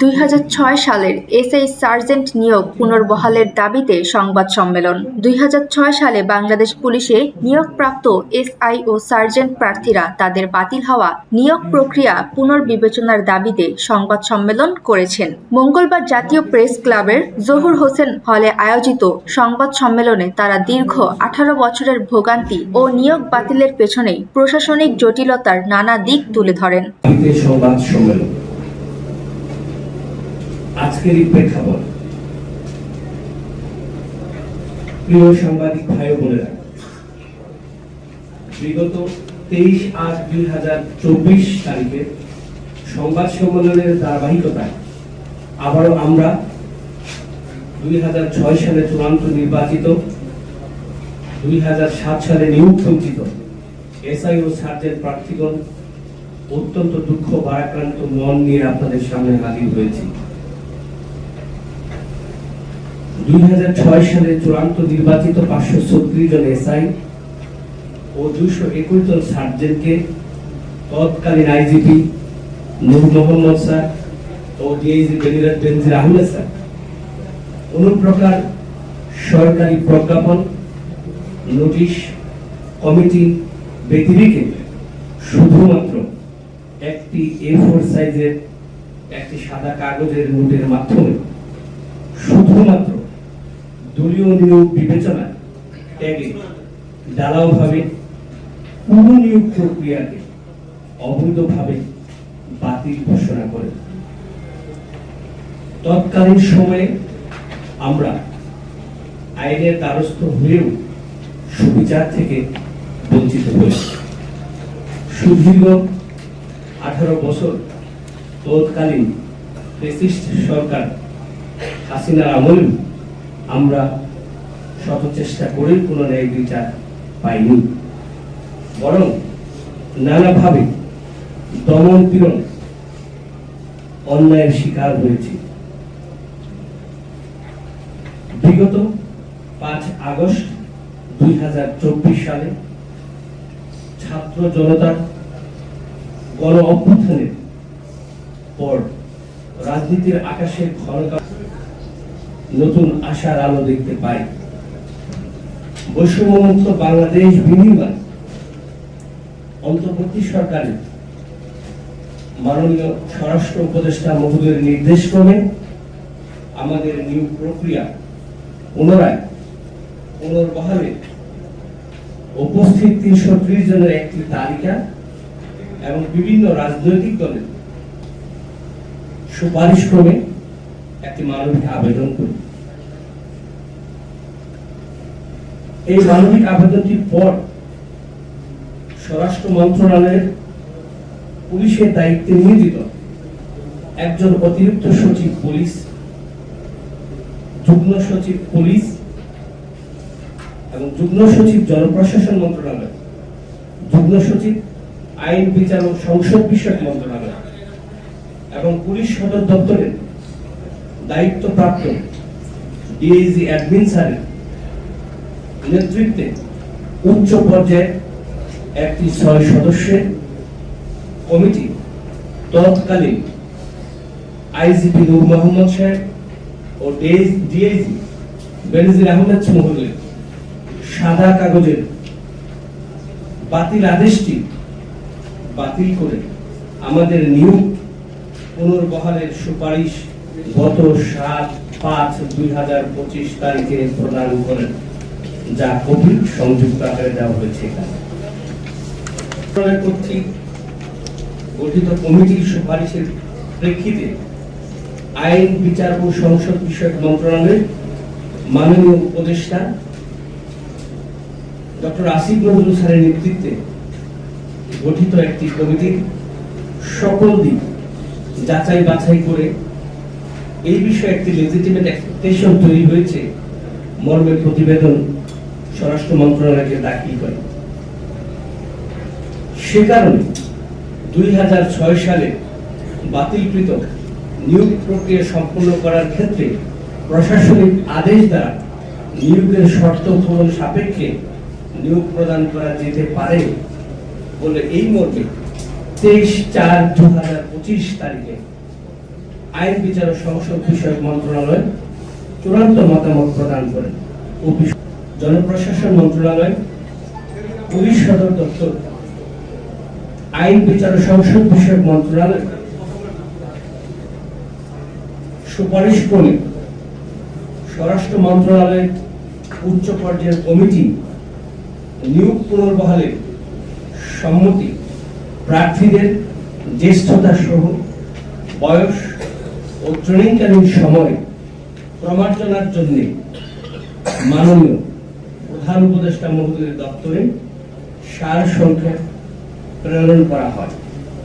দুই হাজার ছয় সালের এসআই সার্জেন্ট নিয়োগ পুনর্বহালের দাবিতে সংবাদ সম্মেলন। দুই হাজার ছয় সালে বাংলাদেশ পুলিশে নিয়োগপ্রাপ্ত এসআই ও সার্জেন্ট প্রার্থীরা তাদের বাতিল হওয়া নিয়োগ প্রক্রিয়া পুনর্বিবেচনার দাবিতে সংবাদ সম্মেলন করেছেন। মঙ্গলবার জাতীয় প্রেস ক্লাবের জহুর হোসেন হলে আয়োজিত সংবাদ সম্মেলনে তারা দীর্ঘ আঠারো বছরের ভোগান্তি ও নিয়োগ বাতিলের পেছনে প্রশাসনিক জটিলতার নানা দিক তুলে ধরেন। সংবাদ সম্মেলন। আজকের এই প্রেক্ষাপট। প্রিয় সাংবাদিক ভাই বোনেরা, বিগত তেইশ আট দুই হাজার চব্বিশ তারিখে সংবাদ সম্মেলনের ধারাবাহিকতায় আবারও আমরা দুই হাজার ছয় সালে চূড়ান্ত নির্বাচিত, দুই হাজার সাত সালে নিয়োগ বঞ্চিত এসআই ও সার্জেন্ট প্রার্থীগণ অত্যন্ত দুঃখ, ভারাক্রান্ত, মন নিয়ে আপনাদের সামনে হাজির হয়েছি। দুই হাজার ছয় সালে চূড়ান্ত নির্বাচিত পাঁচশো ছত্রিশ জন এসআই ও দুইশো একুশ জন সার্জেন্টকে তৎকালীন আইজিপি নূর মোহাম্মদ স্যার ও ডিআইজি বেনিরাজ বেনজির আহমেদ স্যার। কোন প্রকার সরকারি প্রজ্ঞাপন, নোটিশ, কমিটি ব্যতিরিকে শুধুমাত্র একটি এ ফোর সাইজের একটি সাদা কাগজের নোটের মাধ্যমে শুধুমাত্র দলীয় নিয়োগ বিবেচনায় ত্যাগে ঢালাওভাবে পুরো নিয়োগ প্রক্রিয়াকে অবৈধভাবে বাতিল ঘোষণা করে। তৎকালীন সময়ে আমরা আইনের দ্বারস্থ হয়েও সুবিচার থেকে বঞ্চিত হয়েছি। সুদীর্ঘ আঠারো বছর তৎকালীন ফেসিস্ট সরকার হাসিনার আমল আমরা শত চেষ্টা করেই কোনো ন্যায় বিচার পাইনি। বরং নানাভাবে দমন পীড়ন অন্যায়ের শিকার হয়েছে। বিগত পাঁচ আগস্ট দুই হাজার চব্বিশ সালে ছাত্র জনতার গণ অভ্যুত্থানের পর রাজনীতির আকাশে ঘন নতুন আশার আলো দেখতে পাই। বৈষম্যমুক্ত বাংলাদেশ বিনিময়। অন্তর্বর্তী সরকারের মাননীয় স্বরাষ্ট্র উপদেষ্টা মহোদয়ের নির্দেশ ক্রমে আমাদের নিয়োগ প্রক্রিয়া পুনরায় পুনর্বহালে উপস্থিত তিনশো ত্রিশ জনের একটি তালিকা এবং বিভিন্ন রাজনৈতিক দলের সুপারিশ ক্রমে একটি মানবিক আবেদন করি। এই মানবিক আবেদনটির পর স্বরাষ্ট্র মন্ত্রণালয়ের পুলিশের দায়িত্বে নিয়োজিত একজন অতিরিক্ত সচিব পুলিশ, যুগ্ম সচিব পুলিশ এবং যুগ্ম সচিব জনপ্রশাসন মন্ত্রণালয়, যুগ্ম সচিব আইন, বিচার ও সংসদ বিষয়ক মন্ত্রণালয় এবং পুলিশ সদর দপ্তরের দায়িত্বপ্রাপ্ত ডিএইজি নেতৃত্বে উচ্চ পর্যায়ে একটি ছয় সদস্যের কমিটি তৎকালীন আইজিপি নূর মোহাম্মদ সাহেব ও ডিআইজি বেনজির আহমেদ মহোদয় সাদা কাগজের বাতিল আদেশটি বাতিল করে আমাদের নিয়োগ পুনর্বহালের সুপারিশ গত সাত পাঁচ দুই হাজার পঁচিশ তারিখে প্রদান করেন, যা কপি সংযুক্ত আকারে দেওয়া হয়েছে কর্তৃক গঠিত কমিটির সুপারিশের প্রেক্ষিতে আইন, বিচার ও সংসদ বিষয়ক মন্ত্রণালয়ের মাননীয় উপদেষ্টা ডক্টর আসিফ নজরুল স্যারের নেতৃত্বে গঠিত একটি কমিটির সকল দিক যাচাই বাছাই করে এই বিষয়ে একটি লেজিটিমেট এক্সপেকটেশন তৈরি হয়েছে। মর্মে প্রতিবেদন স্বরাষ্ট্র মন্ত্রণালয়কে দাখিল করে। সে কারণে দুই সালে বাতিলকৃত নিয়োগ প্রক্রিয়া সম্পন্ন করার ক্ষেত্রে প্রশাসনিক আদেশ দ্বারা নিয়োগের শর্ত পূরণ সাপেক্ষে নিয়োগ প্রদান করা যেতে পারে বলে এই মর্মে তেইশ চার দু তারিখে আইন, বিচার সংসদ বিষয়ক মন্ত্রণালয় চূড়ান্ত মতামত প্রদান অফিস জনপ্রশাসন মন্ত্রণালয়, পুলিশ সদর দপ্তর, আইন, বিচার সংসদ বিষয়ক মন্ত্রণালয়, সুপারিশ ক্রমে স্বরাষ্ট্র মন্ত্রণালয়ের উচ্চ পর্যায়ের কমিটি, নিয়োগ পুনর্বহালের সম্মতি প্রার্থীদের জ্যেষ্ঠতা সহ বয়স ট্রেনিংকালীন সময় প্রমার্জনার জন্য মাননীয় প্রধান উপদেষ্টা মহোদয়ের দপ্তরে সার সংখ্যা প্রেরণ করা হয়।